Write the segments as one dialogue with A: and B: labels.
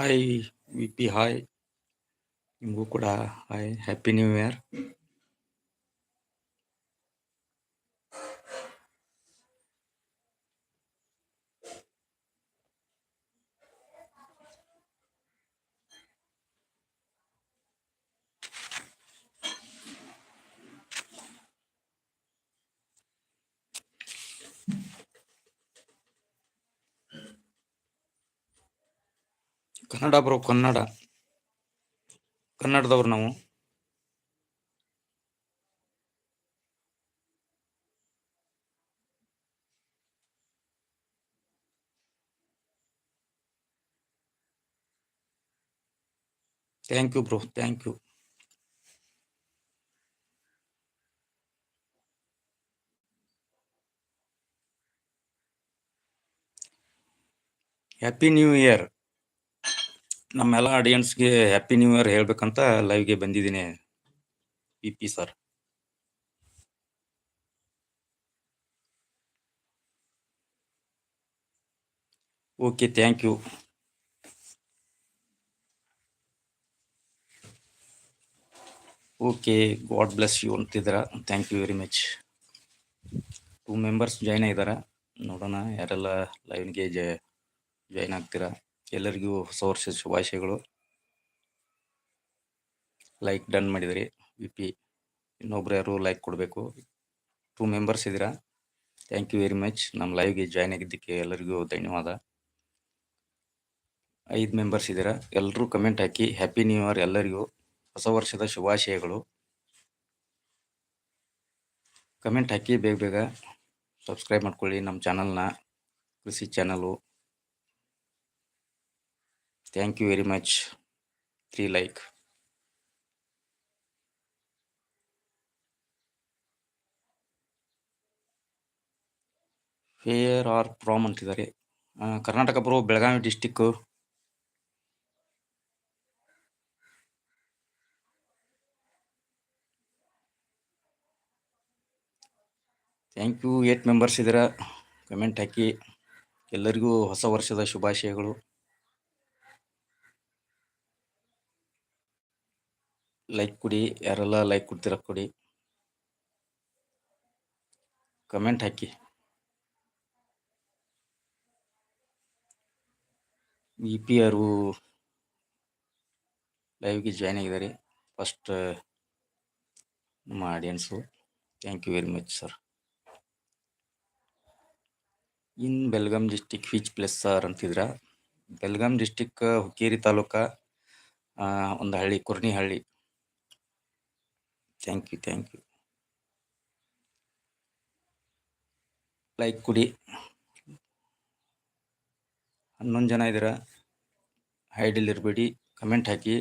A: Hi V P hi ನಿಮಗೂ ಕೂಡ hi happy new year Kannada bro Kannada. ಕನ್ನಡದವ್ರು ನಾವು. Thank you bro thank you happy new year ನಮ್ಮೆಲ್ಲ ಆಡಿಯನ್ಸ್ಗೆ happy new year ಹೇಳ್ಬೇಕಂತ ಲೈವ್ಗೆ ಬಂದಿದ್ದೀನಿ. P P sir okay thank you okay god bless you ಅಂತಿದ್ದೀರ? Thank you very much two members join ಆಗಿದ್ದಾರೆ? ನೋಡೋಣ, ಯಾರೆಲ್ಲ ಲೈವ್ಗೆ join ಆಗ್ತೀರಾ? ಎಲ್ಲರಿಗೂ ಹೊಸ ವರ್ಷದ ಶುಭಾಶಯಗಳು. ಲೈಕ್ ಡನ್ ಮಾಡಿದ್ರಿ. ವಿ ಪಿ ಇನ್ನೊಬ್ರು ಯಾರು ಲೈಕ್ ಕೊಡಬೇಕು. ಟೂ ಮೆಂಬರ್ಸ್ ಇದ್ದೀರಾ ಥ್ಯಾಂಕ್ ಯು ವೆರಿ ಮಚ್ ನಮ್ಮ ಲೈವ್ಗೆ ಜಾಯ್ನ್ ಆಗಿದ್ದಕ್ಕೆ ಎಲ್ಲರಿಗೂ ಧನ್ಯವಾದ. ಐದು ಮೆಂಬರ್ಸ್ ಇದ್ದೀರಾ ಎಲ್ಲರೂ ಕಮೆಂಟ್ ಹಾಕಿ ಹ್ಯಾಪಿ ನ್ಯೂ ಇಯರ್ ಎಲ್ಲರಿಗೂ. ಹೊಸ ವರ್ಷದ ಶುಭಾಶಯಗಳು. ಕಮೆಂಟ್ ಹಾಕಿ ಬೇಗ ಬೇಗ ಸಬ್ಸ್ಕ್ರೈಬ್ ಮಾಡ್ಕೊಳ್ಳಿ ನಮ್ಮ ಚಾನಲ್ನ ಕೃಷಿ channel thank you very much three like where are from ಅಂತಿದ್ದಾರೆ? Karnataka bro Belagavi district thank you eight members ಇದ್ದೀರಾ? ಕಮೆಂಟ್ ಹಾಕಿ. ಎಲ್ಲರಿಗೂ ಹೊಸ ವರ್ಷದ ಶುಭಾಶಯಗಳು. ಲೈಕ್ ಕೊಡಿ, ಯಾರೆಲ್ಲ ಲೈಕ್ ಕೊಡ್ತೀರ ಕೊಡಿ. ಕಮೆಂಟ್ ಹಾಕಿ. ಇ ಪಿ ಅವರು ಲೈವ್ಗೆ ಜಾಯ್ನ್ ಆಗಿದ್ದಾರೆ. ಫಸ್ಟ್ ನಮ್ಮ audience thank you very much sir in Belgaum district which place sir ಅಂತಿದ್ರ Belgaum district Hukkeri ತಾಲೂಕ ಒಂದು ಹಳ್ಳಿ ಕುರ್ನಿ ಹಳ್ಳಿ. Thank you thank you like ಕೊಡಿ ಹನ್ನೊಂದು ಜನ ಇದ್ದೀರಾ. ಹೈಡಲ್ಲಿ ಇರಬೇಡಿ. ಕಮೆಂಟ್ ಹಾಕಿ.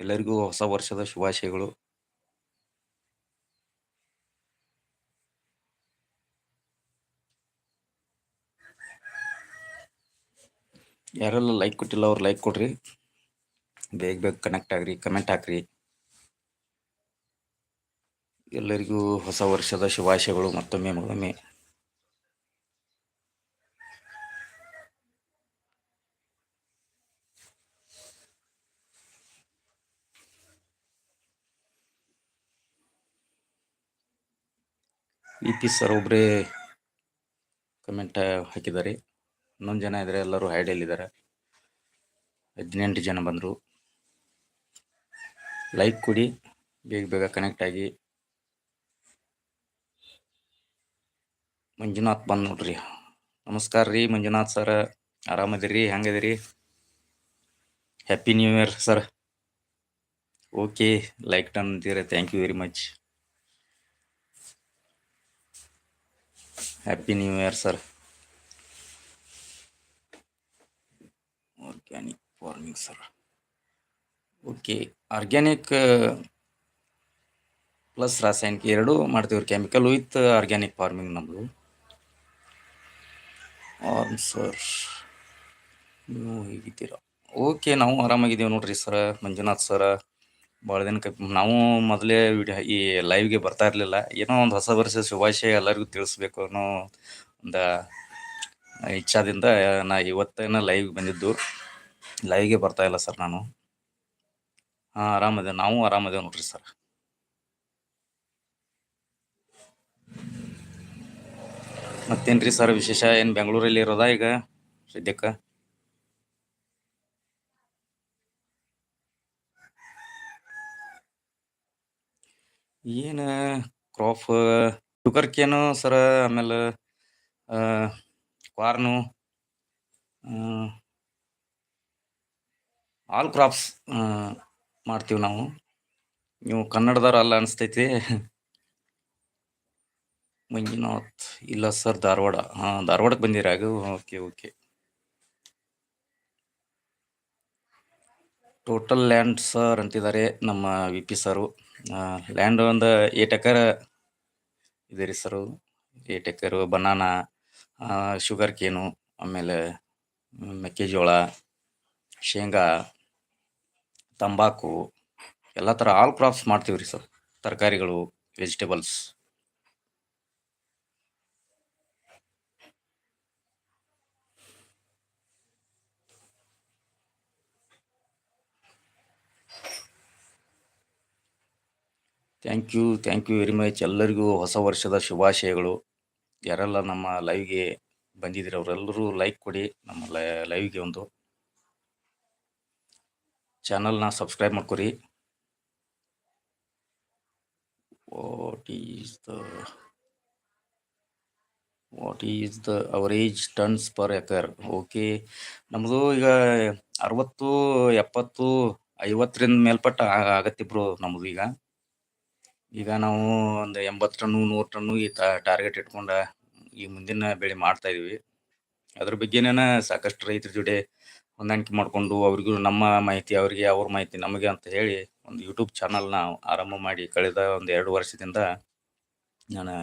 A: ಎಲ್ಲರಿಗೂ ಹೊಸ ವರ್ಷದ ಶುಭಾಶಯಗಳು. ಯಾರೆಲ್ಲ ಲೈಕ್ ಕೊಟ್ಟಿಲ್ಲ ಅವ್ರು ಲೈಕ್ ಕೊಡ್ರಿ. ಬೇಗ ಬೇಗ ಕನೆಕ್ಟ್ ಆಗ್ರಿ ಕಮೆಂಟ್ ಹಾಕ್ರಿ. ಎಲ್ಲರಿಗೂ ಹೊಸ ವರ್ಷದ ಶುಭಾಶಯಗಳು. ಮತ್ತೊಮ್ಮೆ ಮತ್ತೊಮ್ಮೆ. ಈ ಪಿ ಸರ್ ಒಬ್ಬರೇ ಕಮೆಂಟ್ ಹಾಕಿದ್ದಾರೆ. ಇನ್ನೊಂದು ಜನ ಇದ್ದಾರೆ ಎಲ್ಲರೂ ಹೈಡಲ್ಲಿದ್ದಾರೆ ಹದಿನೆಂಟು ಜನ ಬಂದರು. ಲೈಕ್ ಕೊಡಿ. ಬೇಗ ಬೇಗ ಕನೆಕ್ಟ್ ಆಗಿ. ಮಂಜುನಾಥ್ ಬಂದ್ ನೋಡ್ರಿ. ನಮಸ್ಕಾರ ರೀ ಮಂಜುನಾಥ್ ಸರ್ ಆರಾಮದಿರಿ? ಹೆಂಗದಿರಿ? Happy new year sir okay like done ಅಂತೀರ. Thank you very much happy new year sir organic farming sir okay organic plus ರಾಸಾಯನಿಕ ಎರಡೂ ಮಾಡ್ತೀವಿ ಕೆಮಿಕಲ್ ವಿತ್ ಆರ್ಗ್ಯಾನಿಕ್ ಫಾರ್ಮಿಂಗ್ ನಮ್ಮದು ಆರ್ಮ್ ಸರ್ ನೀವು ಹೇಗಿದ್ದೀರಾ? ಓಕೆ ನಾವು ಆರಾಮಾಗಿದ್ದೀವಿ ನೋಡ್ರಿ ಸರ ಮಂಜುನಾಥ್ ಸರ ಭಾಳ ದಿನಕ್ಕೆ ನಾವು ಮೊದಲೇ ವಿಡಿಯೋ ಈ ಲೈವ್ಗೆ ಬರ್ತಾ ಇರಲಿಲ್ಲ. ಏನೋ ಒಂದು ಹೊಸ ವರ್ಷ ಶುಭಾಶಯ ಎಲ್ಲರಿಗೂ ತಿಳಿಸ್ಬೇಕು ಅನ್ನೋ ಒಂದು ಇಚ್ಛಾದಿಂದ ನಾ ಇವತ್ತೇನ ಲೈವ್ಗೆ ಬಂದಿದ್ದು. ಲೈವ್ಗೆ ಬರ್ತಾ ಇಲ್ಲ ಸರ್ ನಾನು. ಹಾಂ, ಆರಾಮದೇವೆ ನಾವು ಆರಾಮದೇವೆ ನೋಡ್ರಿ ಸರ್ ಮತ್ತೇನ್ರಿ ಸರ್ ವಿಶೇಷ? ಏನು ಬೆಂಗಳೂರಲ್ಲಿ ಇರೋದಾ ಈಗ ಸದ್ಯಕ್ಕೆ? ಏನು ಕ್ರಾಪ್ ಶುಗರ್ ಕೇನು ಸರ, ಆಮೇಲೆ ಕಾರ್ನು ಆಲ್ ಕ್ರಾಪ್ಸ್ ಮಾಡ್ತೀವಿ ನಾವು. ನೀವು ಕನ್ನಡದವ್ರು ಅಲ್ಲ ಅನಿಸ್ತೈತಿ. ಮಂಜುನಾಥ್ ಇಲ್ಲ ಸರ್ ಧಾರವಾಡ. ಹಾಂ ಧಾರವಾಡಕ್ಕೆ ಬಂದಿರ. Okay okay total land sir ಅಂತಿದ್ದಾರೆ ನಮ್ಮ ವಿ ಪಿ ಸರು ಲ್ಯಾಂಡ್ ಒಂದು ಏಟ್ ಎಕರ್ ಇದೆ ರೀ sir eight acre banana sugar cane ಆಮೇಲೆ ಮೆಕ್ಕೆಜೋಳ, ಶೇಂಗಾ, ತಂಬಾಕು, ಎಲ್ಲ ಥರ ಆಲ್ ಕ್ರಾಪ್ಸ್ ಮಾಡ್ತೀವಿ ರೀ ಸರ್ ತರಕಾರಿಗಳು vegetables thank you thank you very much ಎಲ್ಲರಿಗೂ ಹೊಸ ವರ್ಷದ ಶುಭಾಶಯಗಳು. ಯಾರೆಲ್ಲ ನಮ್ಮ ಲೈವ್ಗೆ ಬಂದಿದ್ದೀರಿ ಅವರೆಲ್ಲರೂ ಲೈಕ್ ಕೊಡಿ. ನಮ್ಮ ಲೈವ್ಗೆ ಒಂದು ಚಾನಲ್ನ ಸಬ್ಸ್ಕ್ರೈಬ್ ಮಾಡ್ಕೊರಿ what is the what is the average tons per acre okay ನಮ್ಮದು ಈಗ ಅರವತ್ತು, ಎಪ್ಪತ್ತು, ಐವತ್ತರಿಂದ ಮೇಲ್ಪಟ್ಟ ಆಗತ್ತಿಬ್ರು ನಮ್ದು ಈಗ. ಈಗ ನಾವು ಒಂದು ಎಂಬತ್ತು ಟನ್ನು, ನೂರು ಟನ್ನು ಈ ಟಾರ್ಗೆಟ್ ಇಟ್ಕೊಂಡು ಈ ಮುಂದಿನ ಬೆಳೆ ಮಾಡ್ತಾ ಇದೀವಿ. ಅದ್ರ ಬಗ್ಗೆನೇನ ಸಾಕಷ್ಟು ರೈತರ ಜೊತೆ ಹೊಂದಾಣಿಕೆ ಮಾಡಿಕೊಂಡು ಅವ್ರಿಗೂ ನಮ್ಮ ಮಾಹಿತಿ, ಅವರಿಗೆ ಅವ್ರ ಮಾಹಿತಿ ನಮಗೆ ಅಂತ ಹೇಳಿ ಒಂದು ಯೂಟ್ಯೂಬ್ ಚಾನಲ್ನ ಆರಂಭ ಮಾಡಿ ಕಳೆದ ಒಂದು ಎರಡು ವರ್ಷದಿಂದ ನಾನು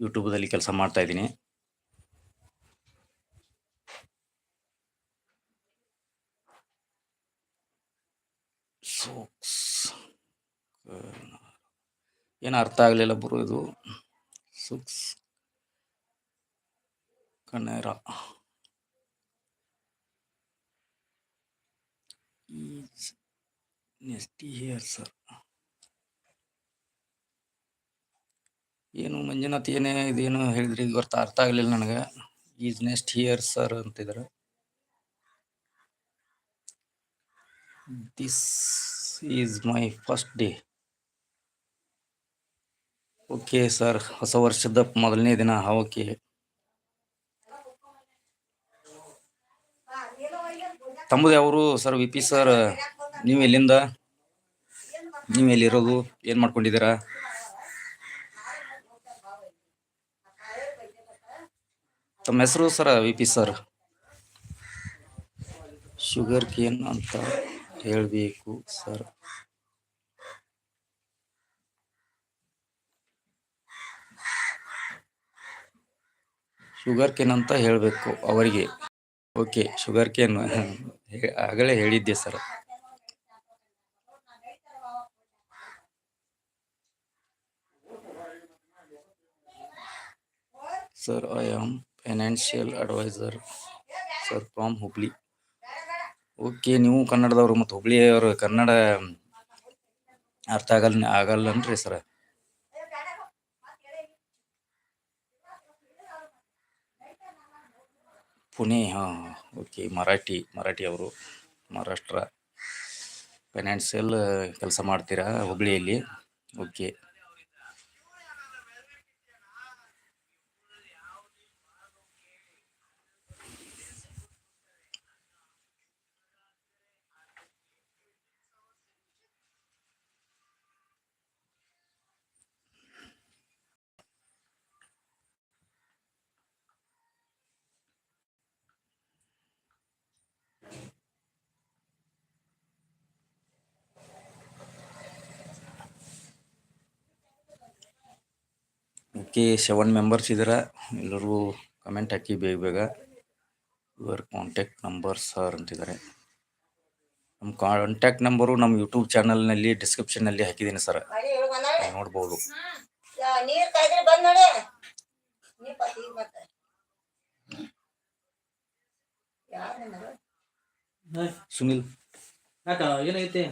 A: ಯೂಟ್ಯೂಬ್ದಲ್ಲಿ ಕೆಲಸ ಮಾಡ್ತಾ ಇದ್ದೀನಿ. ಸೋಕ್ಸ್ ಏನು ಅರ್ಥ ಆಗಲಿಲ್ಲ ಬರು ಇದು. ಸುಕ್ಸ್. ಕಣ್ಣೇರ. Next here sir. ಏನು ಮಂಜುನಾಥ್ ಏನೇ ಇದೇನು ಹೇಳಿದ್ರಿ ಗೊತ್ತ ಅರ್ಥ ಆಗಲಿಲ್ಲ ನನಗೆ. ಈಸ್ ನೆಕ್ಸ್ಟ್ ಹಿಯರ್ ಸರ್ ಅಂತಿದ್ರು this is my first day okay sir, ಹೊಸ ವರ್ಷದ ಮೊದಲನೇ ದಿನ ಓಕೆ. ತಮ್ಮದು ಯಾವರು ಸರ್ ವಿ ಪಿ ಸರ್? ನೀವು ಎಲ್ಲಿಂದ? ನೀವು ಎಲ್ಲಿರೋದು? ಏನು ಮಾಡ್ಕೊಂಡಿದ್ದೀರಾ? ತಮ್ಮ ಹೆಸರು sir V P sir? Sugar cane ಅಂತ ಹೇಳಬೇಕು ಸರ್. ಶುಗರ್ ಕೇನ್ ಅಂತ ಹೇಳಬೇಕು ಅವರಿಗೆ. ಓಕೆ ಶುಗರ್ ಕೇನ್ ಆಗಲೇ ಹೇಳಿದ್ದೆ sir. Sir, I am financial adviser sir from Hubli. Okay, ನೀವು ಕನ್ನಡದವರು ಮತ್ತು ಹುಬ್ಳಿಯವರು ಕನ್ನಡ ಅರ್ಥ ಆಗಲ್ಲ ಆಗಲ್ಲನ್ರಿ ಸರ್. ಪುಣೆ ಹಾಂ ಓಕೆ. ಮರಾಠಿ ಮರಾಠಿ ಅವರು ಮಹಾರಾಷ್ಟ್ರ. ಫೈನಾನ್ಸಿಯಲ್ ಕೆಲಸ ಮಾಡ್ತೀರಾ ಹುಬ್ಳಿಯಲ್ಲಿ? ಓಕೆ. ಓಕೆ ಸೆವೆನ್ ಮೆಂಬರ್ಸ್ ಇದ್ದೀರ? ಎಲ್ಲರಿಗೂ ಕಮೆಂಟ್ ಹಾಕಿ ಬೇಗ ಬೇಗ. ಯುವರ್ ಕಾಂಟ್ಯಾಕ್ಟ್ ನಂಬರ್ ಸರ್ ಅಂತಿದ್ದಾರೆ. ನಮ್ಮ ಕಾಂಟ್ಯಾಕ್ಟ್ ನಂಬರು ನಮ್ಮ ಯೂಟ್ಯೂಬ್ ಚಾನಲ್ನಲ್ಲಿ ಡಿಸ್ಕ್ರಿಪ್ಷನ್ನಲ್ಲಿ ಹಾಕಿದ್ದೀನಿ ಸರ್ ನೋಡ್ಬೋದು? ಸುನಿಲ್.
B: ಏನೈತಿ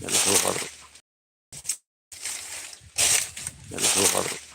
C: Gel soğuk
A: alırım. Gel soğuk alırım.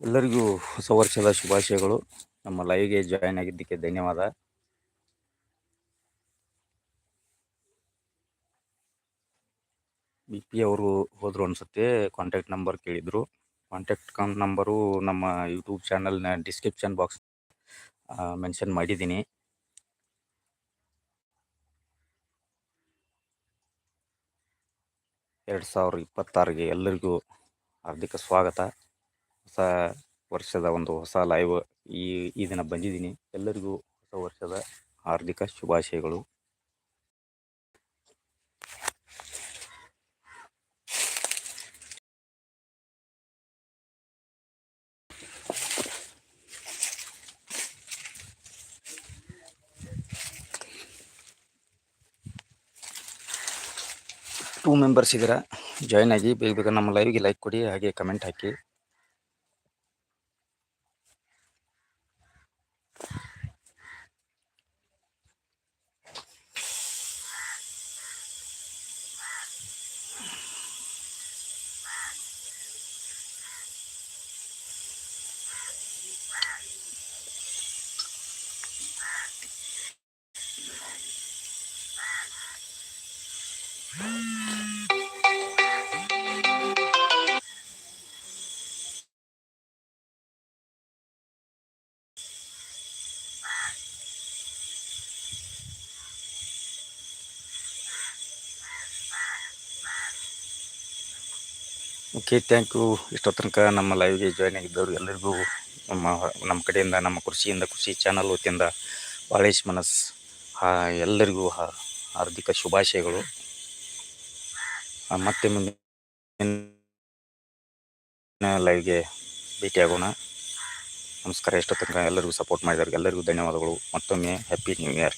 A: ಎಲ್ಲರಿಗೂ ಹೊಸ ವರ್ಷದ ಶುಭಾಶಯಗಳು. ನಮ್ಮ ಲೈವ್ಗೆ ಜಾಯ್ನ್ ಆಗಿದ್ದಕ್ಕೆ ಧನ್ಯವಾದ. ಬಿ ಪಿ ಅವರು ಹೋದರು ಅನ್ಸುತ್ತೆ ಕಾಂಟ್ಯಾಕ್ಟ್ ನಂಬರ್ ಕೇಳಿದರು. ಕಾಂಟ್ಯಾಕ್ಟ್ ನಂಬರು ನಮ್ಮ ಯೂಟ್ಯೂಬ್ ಚಾನಲ್ನ ಡಿಸ್ಕ್ರಿಪ್ಷನ್ ಬಾಕ್ಸ್ ಮೆನ್ಷನ್ ಮಾಡಿದ್ದೀನಿ. ಎರಡು ಸಾವಿರ ಇಪ್ಪತ್ತಾರಿಗೆ ಎಲ್ಲರಿಗೂ ಹಾರ್ದಿಕ ಸ್ವಾಗತ. ಹೊಸ ವರ್ಷದ ಒಂದು ಹೊಸ ಲೈವ್ ಈ ಈ ದಿನ ಬಂದಿದ್ದೀನಿ. ಎಲ್ಲರಿಗೂ ಹೊಸ ವರ್ಷದ ಹಾರ್ದಿಕ ಶುಭಾಶಯಗಳು. ಟೂ ಮೆಂಬರ್ಸ್ ಇದ್ದೀರಾ? ಜಾಯ್ನ್ ಆಗಿ, ಬೇಗ ಬೇಗ ನಮ್ಮ ಲೈವ್ಗೆ ಲೈಕ್ ಕೊಡಿ, ಹಾಗೆ ಕಮೆಂಟ್ ಹಾಕಿ. ಓಕೆ ಥ್ಯಾಂಕ್ ಯು ಇಷ್ಟೋ ತನಕ ನಮ್ಮ ಲೈವ್ಗೆ ಜಾಯ್ನ್ ಆಗಿದ್ದವರು ಎಲ್ಲರಿಗೂ ನಮ್ಮ ನಮ್ಮ ಕಡೆಯಿಂದ, ನಮ್ಮ ಕೃಷಿಯಿಂದ, ಕೃಷಿ ಚಾನಲ್ ವತಿಯಿಂದ ಬಾಳೇಶ್ ಮನಸ್ ಎಲ್ಲರಿಗೂ ಹಾರ್ದಿಕ ಶುಭಾಶಯಗಳು. ಮತ್ತೆ ಮುಂದಿನ ಲೈವ್ಗೆ ಭೇಟಿಯಾಗೋಣ. ನಮಸ್ಕಾರ ಎಷ್ಟೋ ತನಕ ಎಲ್ಲರಿಗೂ ಸಪೋರ್ಟ್ ಮಾಡಿದವ್ರಿಗೆ ಎಲ್ಲರಿಗೂ ಧನ್ಯವಾದಗಳು. ಮತ್ತೊಮ್ಮೆ ಹ್ಯಾಪಿ ನ್ಯೂ ಇಯರ್